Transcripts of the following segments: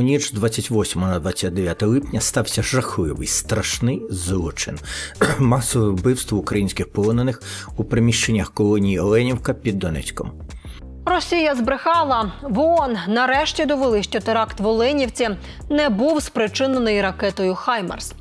У ніч з 28 на 29 липня стався жахливий страшний злочин масове вбивство українських полонених у приміщеннях колонії Оленівка під Донецьком. Росія збрехала. В ООН нарешті довели, що теракт в Оленівці не був спричинений ракетою Хаймарс.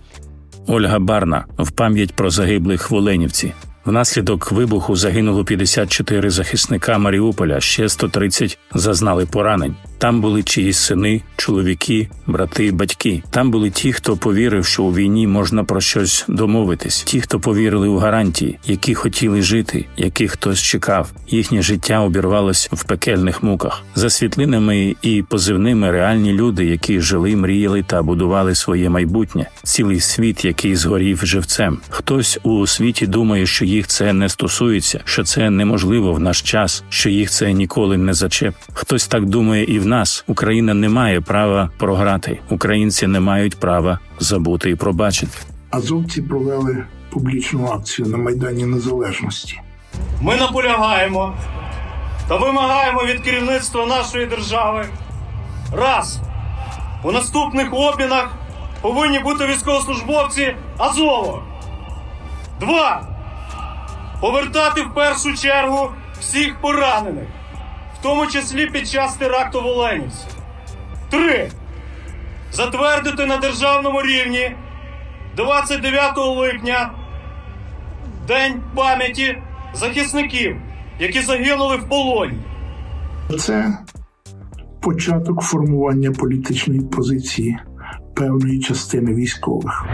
Ольга Барна в пам'ять про загиблих в Оленівці. Внаслідок вибуху загинуло 54 захисника Маріуполя, ще 130 зазнали поранень. Там були чиїсь сини, чоловіки, брати, батьки. Там були ті, хто повірив, що у війні можна про щось домовитись, ті, хто повірили у гарантії, які хотіли жити, яких хтось чекав. Їхнє життя обірвалось в пекельних муках. За світлинами і позивними реальні люди, які жили, мріяли та будували своє майбутнє, цілий світ, який згорів живцем. Хтось у світі думає, що їх це не стосується, що це неможливо в наш час, що їх це ніколи не зачеп. Хтось так думає і в нас. Україна не має права програти. Українці не мають права забути і пробачити. Азовці провели публічну акцію на Майдані Незалежності. Ми наполягаємо та вимагаємо від керівництва нашої держави. Раз. У наступних обмінах повинні бути військовослужбовці Азову. Два. Повертати в першу чергу всіх поранених, тому числі під час теракту в Оленівці. Три. Затвердити на державному рівні 29 липня День пам'яті захисників, які загинули в полоні. Це початок формування політичної позиції певної частини військових.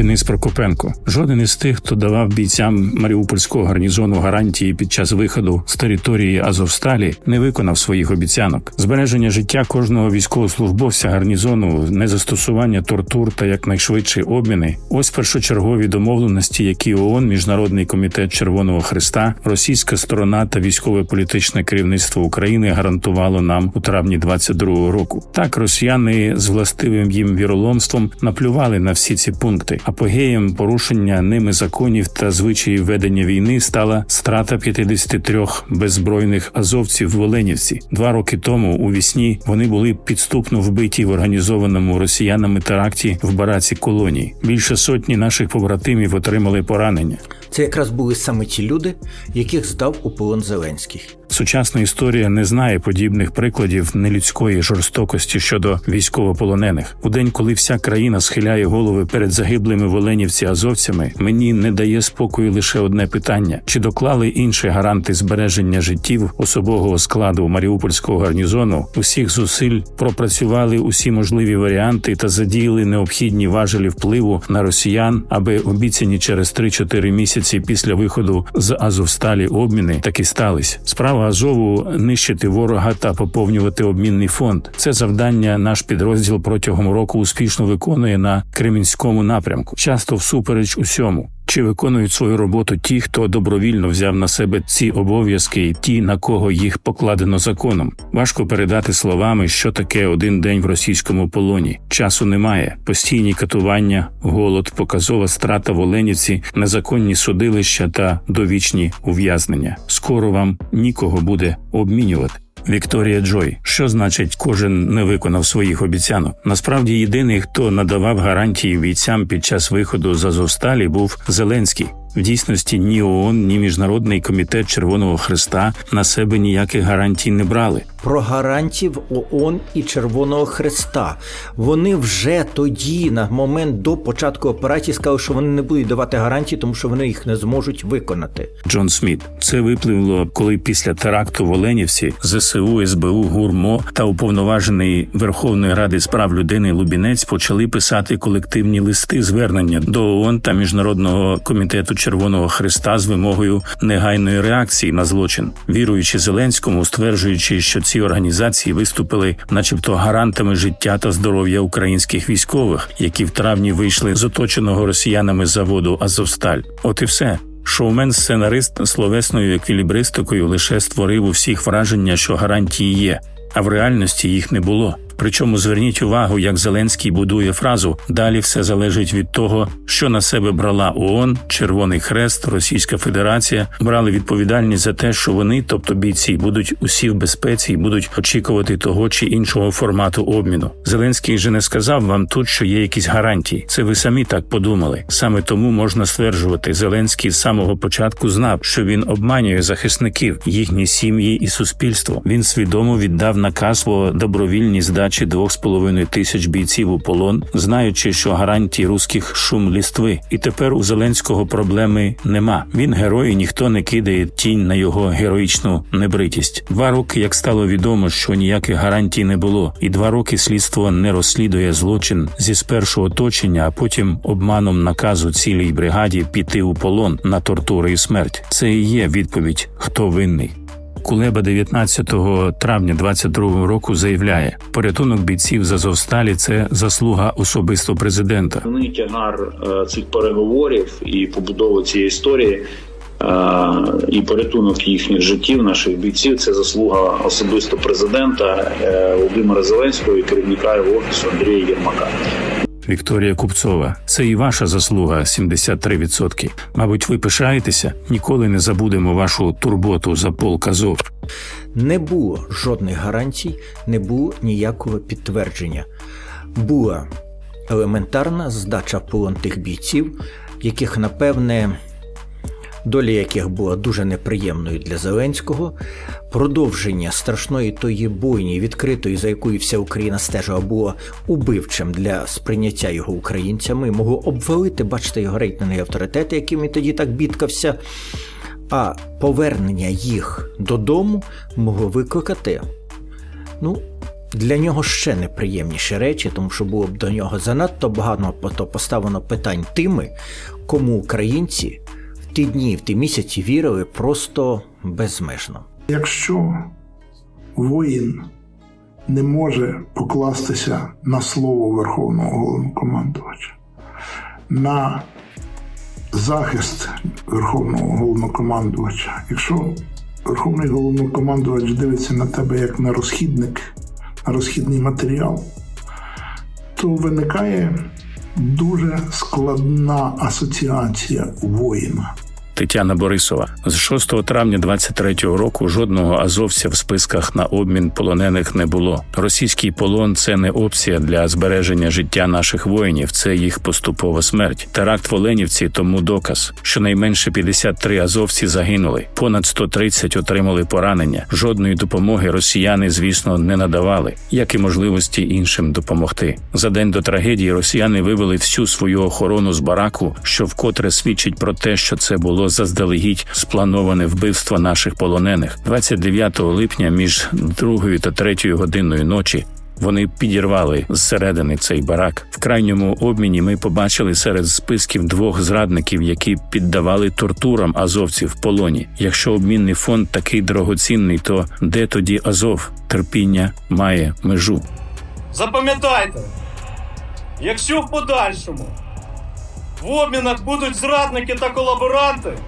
Денис Прокопенко. Жоден із тих, хто давав бійцям маріупольського гарнізону гарантії під час виходу з території Азовсталі, не виконав своїх обіцянок. Збереження життя кожного військовослужбовця гарнізону, незастосування тортур та якнайшвидші обміни. Ось першочергові домовленості, які ООН, Міжнародний комітет Червоного Христа, російська сторона та військове політичне керівництво України гарантувало нам у травні 22-го року. Так росіяни з властивим їм віроломством наплювали на всі ці пункти. Апогеєм порушення ними законів та звичаїв ведення війни стала страта 53 беззбройних азовців в Оленівці. Два роки тому у вісні вони були підступно вбиті в організованому росіянами теракті в бараці колонії. Більше сотні наших побратимів отримали поранення. Це якраз були саме ті люди, яких здав у полон Зеленський. Сучасна історія не знає подібних прикладів нелюдської жорстокості щодо військовополонених. У день, коли вся країна схиляє голови перед загиблими в Оленівці азовцями, мені не дає спокою лише одне питання: чи доклали інші гаранти збереження життів особового складу Маріупольського гарнізону усіх зусиль пропрацювали усі можливі варіанти та задіяли необхідні важелі впливу на росіян, аби обіцяні через 3-4 місяці після виходу з Азовсталі обміни таки стались. Справа Азову нищити ворога та поповнювати обмінний фонд. Це завдання наш підрозділ протягом року успішно виконує на Кремінському напрямку, часто всупереч усьому. Чи виконують свою роботу ті, хто добровільно взяв на себе ці обов'язки, і ті, на кого їх покладено законом? Важко передати словами, що таке один день в російському полоні. Часу немає. Постійні катування, голод, показова страта в Оленівці, незаконні судилища та довічні ув'язнення. Скоро вам нікого буде обмінювати. Вікторія Джой, що значить, кожен не виконав своїх обіцянок. Насправді, єдиний, хто надавав гарантії бійцям під час виходу з Азовсталі, був Зеленський. В дійсності ні ООН, ні Міжнародний комітет Червоного Христа на себе ніяких гарантій не брали. Про гарантів ООН і Червоного Хреста. Вони вже тоді, на момент до початку операції, сказали, що вони не будуть давати гарантії, тому що вони їх не зможуть виконати. Джон Сміт. Це випливло, коли після теракту в Оленівці ЗСУ, СБУ, ГУРМО та уповноважений Верховної Ради з прав людини Лубінець почали писати колективні листи звернення до ООН та Міжнародного комітету Червоного Христа з вимогою негайної реакції на злочин, віруючи Зеленському, стверджуючи, що ці організації виступили, начебто, гарантами життя та здоров'я українських військових, які в травні вийшли з оточеного росіянами заводу Азовсталь. От і все. Шоумен-сценарист словесною еквілібристикою лише створив у всіх враження, що гарантії є, а в реальності їх не було. Причому зверніть увагу, як Зеленський будує фразу далі все залежить від того, що на себе брала ООН, Червоний Хрест, Російська Федерація брали відповідальність за те, що вони, тобто бійці, будуть усі в безпеці і будуть очікувати того чи іншого формату обміну. Зеленський же не сказав вам тут, що є якісь гарантії. Це ви самі так подумали. Саме тому можна стверджувати, Зеленський з самого початку знав, що він обманює захисників, їхні сім'ї і суспільство. Він свідомо віддав наказ по добровільній здачі двох з половиною тисяч бійців у полон, знаючи, що гарантії руських шум лістви. І тепер у Зеленського проблеми нема. Він герой, і ніхто не кидає тінь на його героїчну небритість. Два роки, як стало відомо, що ніяких гарантій не було, і два роки слідство не розслідує злочин зі спершу оточення, а потім обманом наказу цілій бригаді піти у полон на тортури і смерть. Це і є відповідь, хто винний. Кулеба 19 травня 22 року заявляє, порятунок бійців з Азовсталі – це заслуга особисто президента. Основний тягар е, цих переговорів і побудови цієї історії. е, І порятунок їхніх життів, наших бійців, це заслуга особисто президента е, Володимира Зеленського і керівника його офісу Андрія Єрмака. Вікторія Купцова, це і ваша заслуга 73%. Мабуть, ви пишаєтеся? Ніколи не забудемо вашу турботу за полк Азов. Не було жодних гарантій, не було ніякого підтвердження. Була елементарна здача полонтих полон тих бійців, яких, напевне, доля яких була дуже неприємною для Зеленського, продовження страшної тої бойні, відкритої, за якою вся Україна стежила, було убивчим для сприйняття його українцями, могло обвалити, бачите, його рейтинги авторитети, якими тоді так бідкався. А повернення їх додому могло викликати ну, для нього ще неприємніші речі, тому що було б до нього занадто багато поставлено питань тими, кому українці ті дні, в ті місяці вірили просто безмежно. Якщо воїн не може покластися на слово Верховного головнокомандувача, на захист Верховного головнокомандувача, якщо Верховний головнокомандувач дивиться на тебе як на розхідник, на розхідний матеріал, то виникає дуже складна асоціація воїна. Тетяна Борисова з 6 травня 23-го року жодного азовця в списках на обмін полонених не було. Російський полон це не опція для збереження життя наших воїнів, це їх поступова смерть. Теракт в Оленівці тому доказ. Щонайменше 53 азовці загинули, понад 130 отримали поранення. Жодної допомоги росіяни, звісно, не надавали, як і можливості іншим допомогти. За день до трагедії росіяни вивели всю свою охорону з бараку, що вкотре свідчить про те, що це було заздалегідь сплановане вбивство наших полонених. 29 липня між другою та третьою годиною ночі. Вони підірвали зсередини цей барак. В крайньому обміні ми побачили серед списків двох зрадників, які піддавали тортурам азовців в полоні. Якщо обмінний фонд такий дорогоцінний, то де тоді Азов? Терпіння має межу. Запам'ятайте, якщо в подальшому в обмінах будуть зрадники та колаборанти,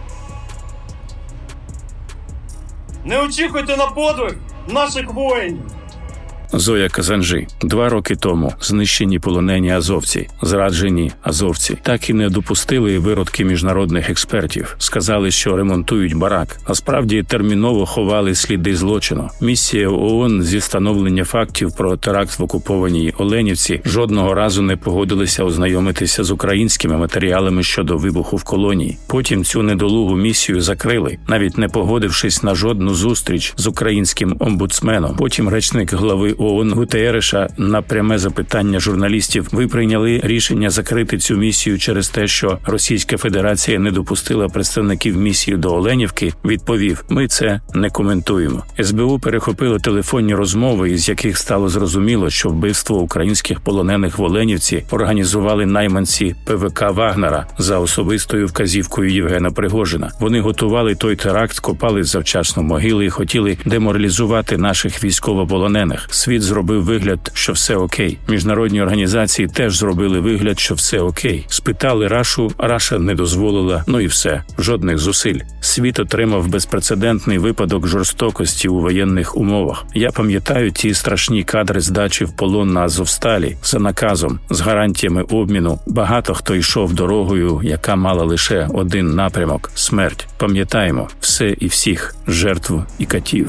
не очікуйте на подвиг наших воїнів. Зоя Казанжи два роки тому знищені полонені азовці, зраджені азовці, так і не допустили виродки міжнародних експертів. Сказали, що ремонтують барак, а справді терміново ховали сліди злочину. Місія ООН зі встановлення фактів про теракт в окупованій Оленівці жодного разу не погодилися ознайомитися з українськими матеріалами щодо вибуху в колонії. Потім цю недолугу місію закрили, навіть не погодившись на жодну зустріч з українським омбудсменом. Потім речник глави ООН Гутереша на пряме запитання журналістів. Ви прийняли рішення закрити цю місію через те, що Російська Федерація не допустила представників місії до Оленівки. Відповів: ми це не коментуємо. СБУ перехопило телефонні розмови, із яких стало зрозуміло, що вбивство українських полонених в Оленівці організували найманці ПВК Вагнера за особистою вказівкою Євгена Пригожина. Вони готували той теракт, копали завчасно могили і хотіли деморалізувати наших військовополонених. Світ зробив вигляд, що все окей. Міжнародні організації теж зробили вигляд, що все окей. Спитали Рашу, Раша не дозволила. Ну і все, жодних зусиль. Світ отримав безпрецедентний випадок жорстокості у воєнних умовах. Я пам'ятаю ті страшні кадри здачі в полон на Азовсталі за наказом з гарантіями обміну. Багато хто йшов дорогою, яка мала лише один напрямок смерть. Пам'ятаємо все і всіх жертву і катів.